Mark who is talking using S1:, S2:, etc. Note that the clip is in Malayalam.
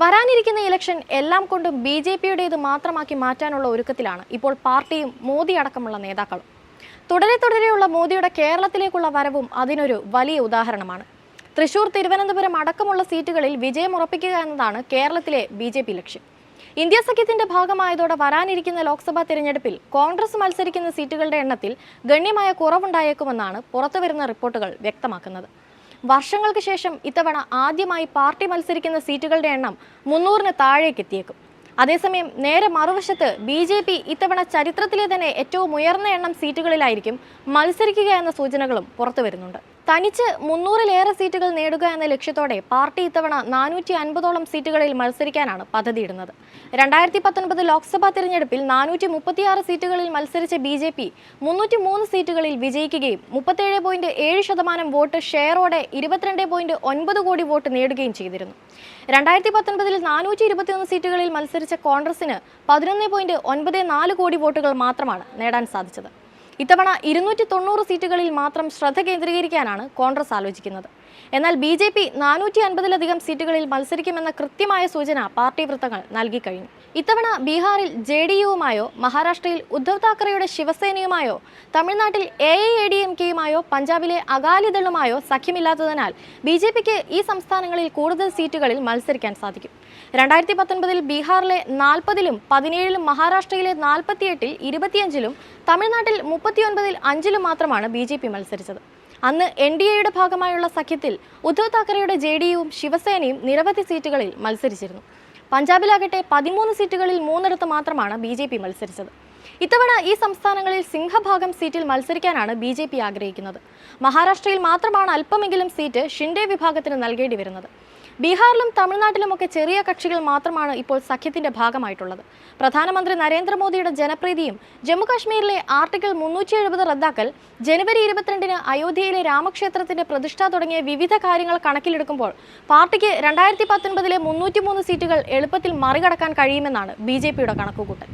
S1: വരാനിരിക്കുന്ന ഇലക്ഷൻ എല്ലാം കൊണ്ടും ബി ജെ പിയുടേത് മാത്രമാക്കി മാറ്റാനുള്ള ഒരുക്കത്തിലാണ് ഇപ്പോൾ പാർട്ടിയും മോദി അടക്കമുള്ള നേതാക്കളും. തുടരെ തുടരെയുള്ള മോദിയുടെ കേരളത്തിലേക്കുള്ള വരവും അതിനൊരു വലിയ ഉദാഹരണമാണ്. തൃശൂർ തിരുവനന്തപുരം അടക്കമുള്ള സീറ്റുകളിൽ വിജയം ഉറപ്പിക്കുക എന്നതാണ് കേരളത്തിലെ ബി ജെ പി ലക്ഷ്യം. ഇന്ത്യ സഖ്യത്തിന്റെ ഭാഗമായതോടെ വരാനിരിക്കുന്ന ലോക്സഭാ തിരഞ്ഞെടുപ്പിൽ കോൺഗ്രസ് മത്സരിക്കുന്ന സീറ്റുകളുടെ എണ്ണത്തിൽ ഗണ്യമായ കുറവുണ്ടായേക്കുമെന്നാണ് പുറത്തുവരുന്ന റിപ്പോർട്ടുകൾ വ്യക്തമാക്കുന്നത്. വർഷങ്ങൾക്ക് ശേഷം ഇത്തവണ ആദ്യമായി പാർട്ടി മത്സരിക്കുന്ന സീറ്റുകളുടെ എണ്ണം മുന്നൂറിന് താഴേക്ക് എത്തിയേക്കും. അതേസമയം നേരെ മറുവശത്ത് ബി ജെ പി ഇത്തവണ ചരിത്രത്തിലെ തന്നെ ഏറ്റവും ഉയർന്ന എണ്ണം സീറ്റുകളിലായിരിക്കും മത്സരിക്കുക എന്ന സൂചനകളും പുറത്തു വരുന്നുണ്ട്. തനിച്ച് മുന്നൂറിലേറെ സീറ്റുകൾ നേടുക എന്ന ലക്ഷ്യത്തോടെ പാർട്ടി ഇത്തവണ നാനൂറ്റി അൻപതോളം സീറ്റുകളിൽ മത്സരിക്കാനാണ് പദ്ധതിയിടുന്നത്. രണ്ടായിരത്തി പത്തൊൻപത് ലോക്സഭാ തിരഞ്ഞെടുപ്പിൽ നാനൂറ്റി മുപ്പത്തിയാറ് സീറ്റുകളിൽ മത്സരിച്ച ബി ജെ പി മുന്നൂറ്റി മൂന്ന് സീറ്റുകളിൽ വിജയിക്കുകയും മുപ്പത്തേഴ് പോയിന്റ് ഏഴ് ശതമാനം വോട്ട് ഷെയറോടെ ഇരുപത്തിരണ്ട് പോയിന്റ് ഒൻപത് കോടി വോട്ട് നേടുകയും ചെയ്തിരുന്നു. രണ്ടായിരത്തി പത്തൊൻപതിൽ നാനൂറ്റി ഇരുപത്തിയൊന്ന് സീറ്റുകളിൽ മത്സരിച്ച കോൺഗ്രസിന് പതിനൊന്ന് പോയിന്റ് ഒൻപത് നാല് കോടി വോട്ടുകൾ മാത്രമാണ് നേടാൻ സാധിച്ചത്. ഇത്തവണ ഇരുന്നൂറ്റി തൊണ്ണൂറ് സീറ്റുകളിൽ മാത്രം ശ്രദ്ധ കേന്ദ്രീകരിക്കാനാണ് കോൺഗ്രസ് ആലോചിക്കുന്നത്. എന്നാൽ ബി ജെ പി നാനൂറ്റി അൻപതിലധികം സീറ്റുകളിൽ മത്സരിക്കുമെന്ന കൃത്യമായ സൂചന പാർട്ടി വൃത്തങ്ങൾ നൽകിക്കഴിഞ്ഞു ഇത്തവണ ബീഹാറിൽ ജെ ഡി യുവുമായോ മഹാരാഷ്ട്രയിൽ ഉദ്ധവ് താക്കറെയുടെ ശിവസേനയുമായോ തമിഴ്നാട്ടിൽ എ എ ഡി എം കെയുമായോ പഞ്ചാബിലെ അകാലിദളുമായോ സഖ്യമില്ലാത്തതിനാൽ ബി ജെ പിക്ക് ഈ സംസ്ഥാനങ്ങളിൽ കൂടുതൽ സീറ്റുകളിൽ മത്സരിക്കാൻ സാധിക്കും. രണ്ടായിരത്തി പത്തൊൻപതിൽ ബീഹാറിലെ നാൽപ്പതിലും പതിനേഴിലും മഹാരാഷ്ട്രയിലെ നാൽപ്പത്തിയെട്ടിൽ ഇരുപത്തിയഞ്ചിലും തമിഴ്നാട്ടിൽ മുപ്പത്തിയൊൻപതിൽ അഞ്ചിലും മാത്രമാണ് ബി ജെ പി മത്സരിച്ചത്. അന്ന് എൻ ഡി എയുടെ ഭാഗമായുള്ള സഖ്യത്തിൽ ഉദ്ധവ് താക്കറെയുടെ ജെ ഡി ശിവസേനയും നിരവധി സീറ്റുകളിൽ മത്സരിച്ചിരുന്നു. പഞ്ചാബിലാകട്ടെ പതിമൂന്ന് സീറ്റുകളിൽ മൂന്നിടത്ത് മാത്രമാണ് ബി ജെ പി മത്സരിച്ചത്. ഇത്തവണ ഈ സംസ്ഥാനങ്ങളിൽ സിംഹഭാഗം സീറ്റിൽ മത്സരിക്കാനാണ് ബി ജെ പി ആഗ്രഹിക്കുന്നത്. മഹാരാഷ്ട്രയിൽ മാത്രമാണ് അല്പമെങ്കിലും സീറ്റ് ഷിൻഡെ വിഭാഗത്തിന് നൽകേണ്ടി വരുന്നത് ബീഹാറിലും തമിഴ്നാട്ടിലുമൊക്കെ ചെറിയ കക്ഷികൾ മാത്രമാണ് ഇപ്പോൾ സഖ്യത്തിന്റെ ഭാഗമായിട്ടുള്ളത്. പ്രധാനമന്ത്രി നരേന്ദ്രമോദിയുടെ ജനപ്രീതിയും ജമ്മുകാശ്മീരിലെ ആർട്ടിക്കിൾ മുന്നൂറ്റി എഴുപത് റദ്ദാക്കൽ ജനുവരി ഇരുപത്തിരണ്ടിന് അയോധ്യയിലെ രാമക്ഷേത്രത്തിന്റെ പ്രതിഷ്ഠ തുടങ്ങിയ വിവിധ കാര്യങ്ങൾ കണക്കിലെടുക്കുമ്പോൾ പാർട്ടിക്ക് രണ്ടായിരത്തി പത്തൊൻപതിലെ മുന്നൂറ്റിമൂന്ന് സീറ്റുകൾ എളുപ്പത്തിൽ മറികടക്കാൻ കഴിയുമെന്നാണ് ബി കണക്കുകൂട്ടൽ.